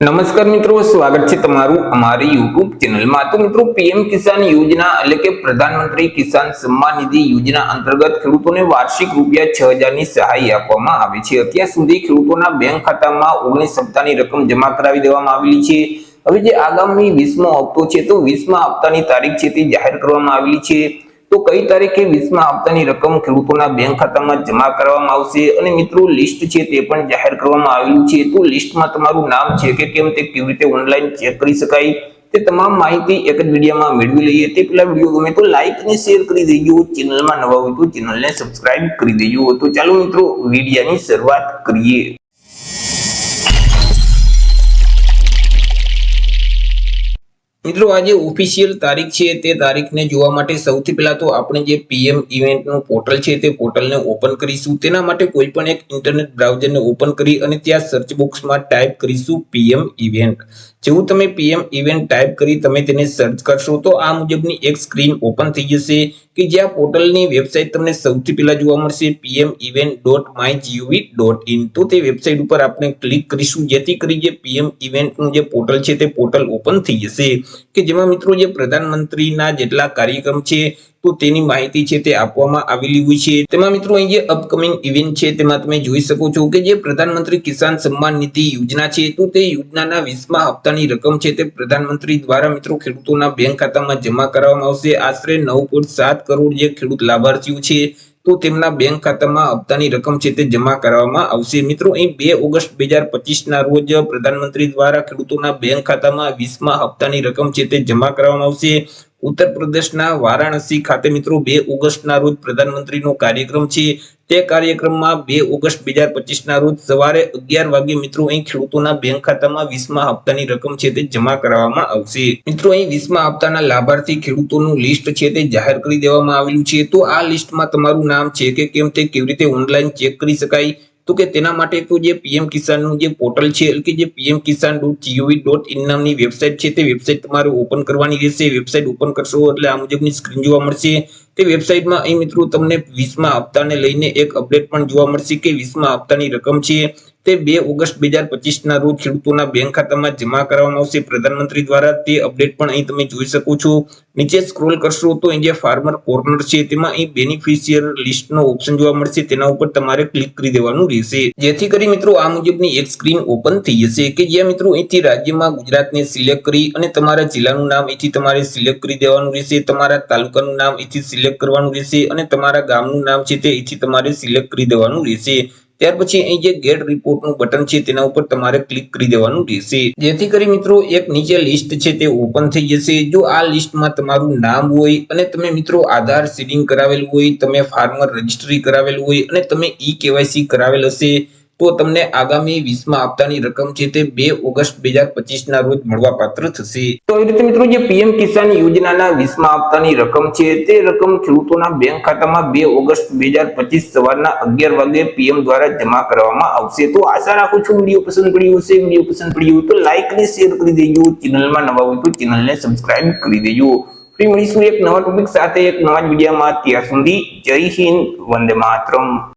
નમસ્કાર મિત્રો, સ્વાગત છે તમારું અમારી યુટ્યુબ ચેનલમાં. તો મિત્રો, પીએમ કિસાન યોજના એટલે કે પ્રધાનમંત્રી કિસાન સન્માન નિધિ યોજના અંતર્ગત ખેડૂતોને વાર્ષિક રૂપિયા છ હજારની સહાય આપવામાં આવે છે. અત્યાર સુધી ખેડૂતોના બેંક ખાતામાં ઓગણીસ સપ્તાહની રકમ જમા કરાવી દેવામાં આવેલી છે. હવે જે આગામી વીસમો હપ્તો છે, તો વીસમા હપ્તાની તારીખ છે તે જાહેર કરવામાં આવેલી છે. તો કઈ તારીખે વીસમા હપ્તાની રકમ ખેડૂતોના બેંક ખાતામાં જમા કરવામાં આવશે? અને મિત્રો લિસ્ટ છે તે પણ જાહેર કરવામાં આવેલું છે. તો લિસ્ટમાં તમારું નામ છે કે કેમ તે કેવી રીતે ઓનલાઈન ચેક કરી શકાય? તે તમામ માહિતી એક જ વિડીયોમાં મેળવી લઈએ. તે પેલા વીડિયો ગમે તો લાઈક અને શેર કરી દેજો. ચેનલમાં નવા હોય તો ચેનલને સબસ્ક્રાઇબ કરી દેજો. તો ચાલો મિત્રો, વિડીયાની શરૂઆત કરીએ. મિત્રો, આજે ઓફિશિયલ તારીખ છે, તે તારીખને જોવા માટે સૌથી પહેલા તો આપણે જે પીએમ ઇવેન્ટનું પોર્ટલ છે, તે પોર્ટલને ઓપન કરીશું. તેના માટે કોઈ પણ એક ઇન્ટરનેટ બ્રાઉઝરને ઓપન કરી અને ત્યાં સર્ચ બોક્સમાં ટાઈપ કરીશું પીએમ ઇવેન્ટ જેવું તમે પીએમ ઇવેન્ટ ટાઈપ કરી તમે તેને સર્ચ કરશો, તો આ મુજબની એક સ્ક્રીન ઓપન થઈ જશે કે જ્યાં પોર્ટલની વેબસાઇટ તમને સૌથી પહેલા જોવા મળશે PM event dot my GOV dot in તો તે વેબસાઇટ ઉપર આપણે ક્લિક કરીશું, જેથી કરી જે પીએમ ઇવેન્ટનું જે પોર્ટલ છે તે પોર્ટલ ઓપન થઈ જશે. કે જેમાં મિત્રો જે પ્રધાનમંત્રીના જેટલા કાર્યક્રમ છે તો તેની માહિતી છે તે આપવામાં આવેલી હોય છે. તેમાં મિત્રો અહીં જે અપકમિંગ ઇવેન્ટ છે તેમાં તમે જોઈ શકો છો કે જે પ્રધાનમંત્રી કિસાન સન્માન નિધિ યોજના છે, તો તે યોજનાના વીસમા હપ્તાની રકમ છે તે પ્રધાનમંત્રી દ્વારા મિત્રો ખેડૂતોના બેંક ખાતામાં જમા કરવામાં આવશે. આશરે નવ સાત કરોડ જે ખેડૂત લાભાર્થીઓ છે, તો તેમના બેંક ખાતામાં હપ્તાની રકમ છે તે જમા કરવામાં આવશે. મિત્રો અહીં બે ઓગસ્ટ બે હજાર પચીસ ના રોજ પ્રધાનમંત્રી દ્વારા ખેડૂતોના બેંક ખાતામાં વીસમા હપ્તાની રકમ છે તે જમા કરવામાં આવશે. ઉત્તર પ્રદેશના વારાણસી ખાતે મિત્રો બે ઓગસ્ટના રોજ પ્રધાનમંત્રીનો કાર્યક્રમ છે. તે કાર્યક્રમમાં બે ઓગસ્ટ બે હજાર પચીસના રોજ સવારે અગિયાર વાગે મિત્રો અહીં ખેડૂતોના બેંક ખાતામાં વીસમા હપ્તાની રકમ છે તે જમા કરાવવામાં આવશે. મિત્રો અહીં વીસમા હપ્તાના લાભાર્થી ખેડૂતોનું લિસ્ટ છે તે જાહેર કરી દેવામાં આવેલું છે. તો આ લિસ્ટમાં તમારું નામ છે કે કેમ તે કેવી રીતે ઓનલાઈન ચેક કરી શકાય? તો કે તેના માટે તો જે પીએમ કિસાનનું જે પોર્ટલ છે, એટલે કે જે PM Kisan dot GOV dot in નામની વેબસાઇટ છે, તે વેબસાઇટ તમારે ઓપન કરવાની રહેશે. વેબસાઇટ ઓપન કરશો એટલે આ મુજબની સ્ક્રીન જોવા મળશે. તે વેબસાઇટમાં અહીં મિત્રો તમને વીસમાં હપ્તાને લઈને એક અપડેટ પણ જોવા મળશે કે વીસમા હપ્તાની રકમ છે તે બે ઓગસ્ટ બે હજાર રોજ ખેડૂતોના બેંક ખાતામાં જમા કરવામાં આવશે. પ્રધાનમંત્રી દ્વારા તે અપડેટ પણ અહીં તમે જોઈ શકો છો. નીચે સ્ક્રોલ કરશો તો અહીં જે ફાર્મર કોર્નર છે. તેમાં અહીં બેનિફિશિયર લિસ્ટનો ઓપ્શન જોવા મળશે. તેના ઉપર તમારે ક્લિક કરી દેવાનું રહેશે. જેથી કરી મિત્રો આ મુજબની એક સ્ક્રીન ઓપન થઈ જશે કે જ્યાં મિત્રો અહીંથી રાજ્યમાં ગુજરાતને સિલેક્ટ કરી અને તમારા જિલ્લાનું નામ અહીંથી તમારે સિલેક્ટ કરી દેવાનું રહેશે. તમારા તાલુકાનું નામ અહીંથી સિલેક્ટ કરવાનું રહેશે અને તમારા ગામનું નામ છે તે અહીંથી તમારે સિલેક્ટ કરી દેવાનું રહેશે. ત્યાર પછી અહીં જે ગેટ રિપોર્ટનું બટન છે તેના ઉપર તમારે ક્લિક કરી દેવાનું રહેશે. જેથી કરી મિત્રો એક નીચે લિસ્ટ છે તે ઓપન થઈ જશે. જો આ લિસ્ટમાં તમારું નામ હોય અને તમે મિત્રો આધાર સીડિંગ કરાવેલું હોય, તમે ફાર્મર રજિસ્ટ્રી કરાવેલું હોય અને તમે ઈ કેવાયસી કરાવેલ હશે તો તમને આગામી વીસમાં આપતાની રકમ છે તે બે ઓગસ્ટ બે હજાર પચીસ ના રોજ મળવા પાત્ર થશે. તો એ રીતે મિત્રો જે પીએમ કિસાન યોજનાના વીસમાં આપતાની રકમ છે, તે રકમ ખેડૂતોના બેંક ખાતામાં બે ઓગસ્ટ બે હજાર પચીસ સવારના અગિયાર વાગે પીએમ દ્વારા જમા કરવામાં આવશે. તો આશા રાખું છું વીડિયો પસંદ પડ્યો હશે. વીડિયો પસંદ પડ્યો તો લાઈક અને શેર કરી દેજો. ચેનલમાં નવા હોય તો ચેનલને સબસ્ક્રાઇબ કરી દેજો. ફરી મળીશું એક નવા ટોપિક સાથે, એક નવા જ વિડીયોમાં. ત્યાં સુધી જય હિન્દ, વંદે માતરમ.